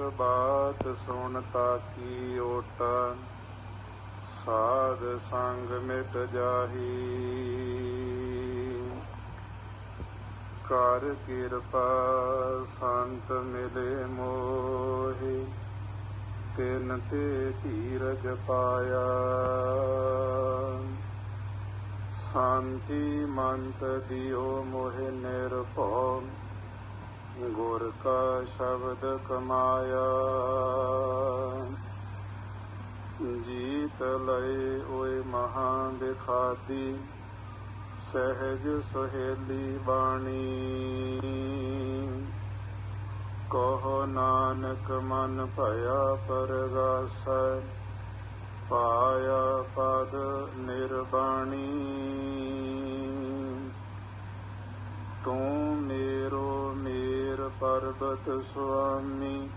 ਨਾਨਕ ਬਾਤ ਸੁਣਤਾ ਕੀ ਓਟ, ਸਾਧ ਸੰਗ ਮਿਟ ਜਾਹੀ। ਕਰ ਕਿਰਪਾ ਸੰਤ ਮਿਲੇ ਮੋਹਿ, ਤਿਨ ਤੇ ਧੀਰਜ ਪਾਇਆ। ਸ਼ਾਂਤੀ ਮੰਤ ਦਿਓ ਮੋਹਿ ਨਿਰਭਉ ਗੁਰ ਕਾ ਸ਼ਬਦ ਕਮਾਇਆ। ਜੀਤ ਲਏ ਓਏ ਮਹਾ ਦਿਖਾਤੀ, ਸਹਿਜ ਸੁਹੇਲੀ ਬਾਣੀ। ਕਹੋ ਨਾਨਕ ਮਨ ਭਇਆ ਪਰਗਾਸੈ, ਪਾਇਆ ਮੇਰ ਪਰਬਤ ਸੁਆਮੀ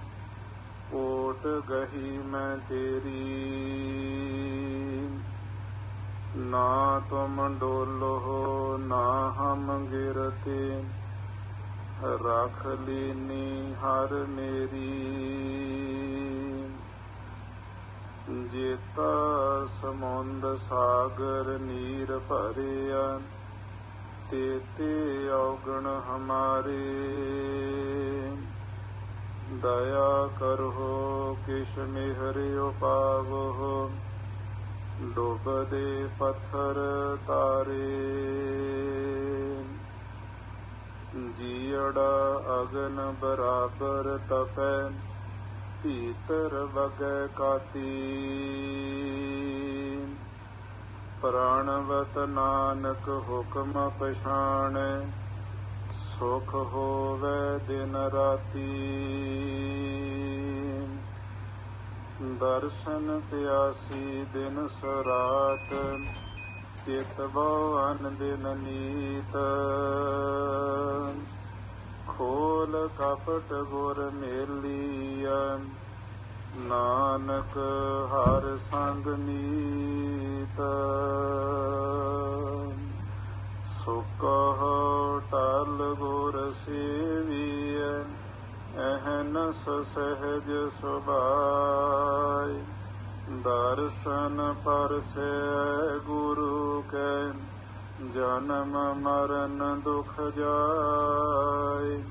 ਓਟ ਗਹੀ ਮੈਂ ਤੇਰੀ। ਨਾ ਤੁਮ ਡੋਲੋ ਨਾ ਹਮ ਗਿਰਤੇ। ਰਖ ਲੀਨੀ ਹਰ ਮੇਰੀ। ਜੇਤਾ ਸਮੁੰਦ ਸਾਗਰ ਨੀਰ ਭਰਿਆ ਤੇਤੇ ਔਗਣ ਹਮਾਰੇ। ਦਇਆ ਕਰੋ ਕਿਛ ਮਿਹਰਿਓ ਪਾਵੋ ਡੁੱਬਦੇ ਪੱਥਰ ਤਾਰੇ। ਜੀੜਾ ਅਗਨ ਬਰਾਬਰ ਤਪੈ, ਭੀਤਰ ਵਗੈ ਕਾਤੀ। ਪ੍ਰਾਣਵਤ ਨਾਨਕ ਹੁਕਮ ਪਛਾਣੈ ਸੁਖ ਹੋਵੇ ਦਿਨ ਰਾਤੀ। ਦਰਸ਼ਨ ਪਿਆਸੀ ਦਿਨ ਸਰਾਤ, ਚਿਤ ਬਉ ਦਿਨ ਨੀਤ। ਖੋਲ ਕਪਟ ਗੁਰ ਮੇਲੀਆ ਨਾਨਕ ਹਰ ਸੰਗ ਨੀਤ ਸੁਕਹ ਟਲ ਗੁਰ ਸੇਵੀਐ ਅਹਨਸ ਸਹਿਜ ਸੁਭਾਈ ਦਰਸ਼ਨ ਪਰਸੈ ਗੁਰੂ ਕੈ, ਜਨਮ ਮਰਨ ਦੁਖ ਜਾਏ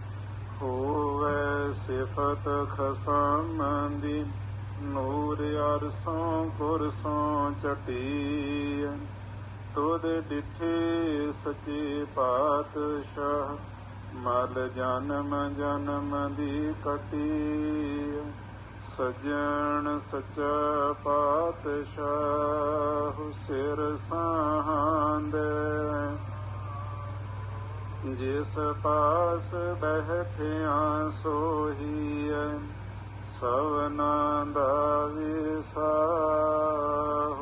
ਹੋਵੇ ਸਿਫਤ ਖਸਮਦੀ, ਨੂਰ ਅਰਸੋਂ ਕੁਰਸੋਂ ਚਟੀ ਤੁਧ ਡਿਠੇ ਸੱਚੇ ਪਾਤਸ਼ਾਹ, ਮਲ ਜਨਮ ਜਨਮ ਦੀ ਕਟੀ ਸਜਣ ਸੱਚਾ ਪਾਤਸ਼ਾਹ, ਸਿਰ ਸਾਹੰਦੇ ਜਿਸ ਪਾਸ ਬਹਿਠਿਆ ਸੋਹੀਐ ਸਵਨਾ ਦਾ ਵਿਸਾਹੂ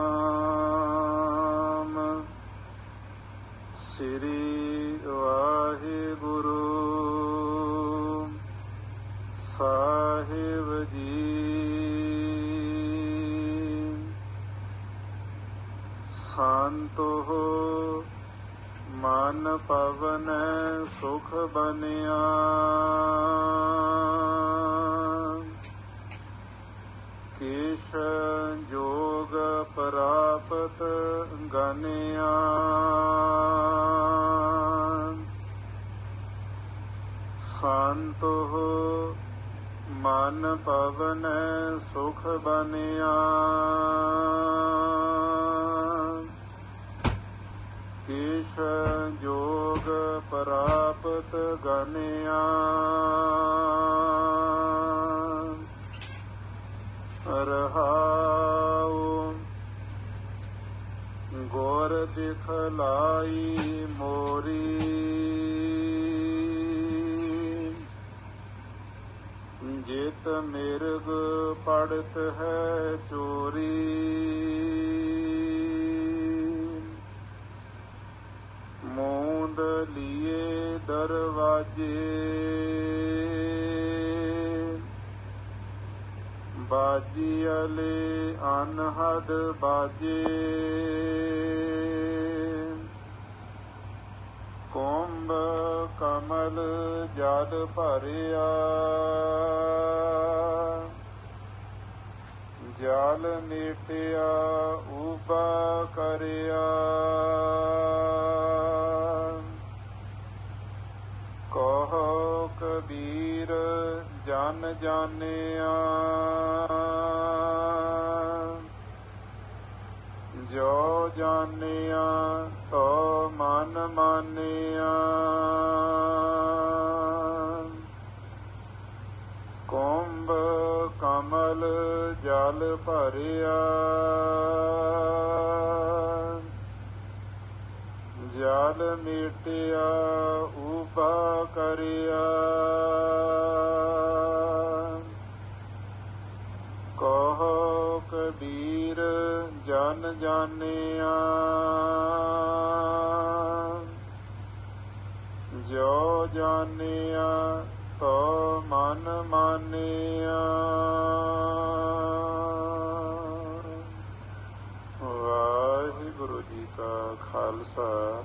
ਸ੍ਰੀ ਵਾਹਿਗੁਰੂ। ਸਾਹਿਬ ਜੀ। ਸੰਤੋ ਮਨ ਪਵਨ ਸੁਖ ਬਨਿਆ ਸੰਤੋ ਮਨ ਪਵਨ ਸੁਖ ਬਨਿਆ ਕੇਸ਼ ਜੋਗ ਪ੍ਰਾਪਤ ਗਨਿਆ ਰਹਾਉ ਗੁਰ ਦਿਖਲਾਈ ਮੋਰੀ ਜਿਤ ਮਿਰਗ ਪੜਤ ਹੈ ਚੋਰੀ। ਮੋਂਦ ਲੀਏ ਦਰਵਾਜੇ। ਬਾਜੀ ਅਲੇ ਅਨਹਦ ਬਾਜੇ। ਕੁੰਭ ਕਮਲ ਜਦ ਭਰਿਆ। ਕਹੋ ਕਬੀਰ ਜਨ ਜਾਣਿਆ। ਜੋ ਜਾਣਿਆ ਤੋ ਮਨ ਮਾਨਿਆ। ਕੁੰਭ ਕਮਲ ਜਲ ਭਰਿਆ। ਜਲ ਮੇਟਿਆ ਉਪਾ ਕਰਿਆ। ਕਹੋ ਕਬੀਰ ਜਨ ਜਾਣਿਆ। ਜੋ ਜਾਣਿਆ ਤੋ ਮਨ ਮਾਨਿਆ। uh,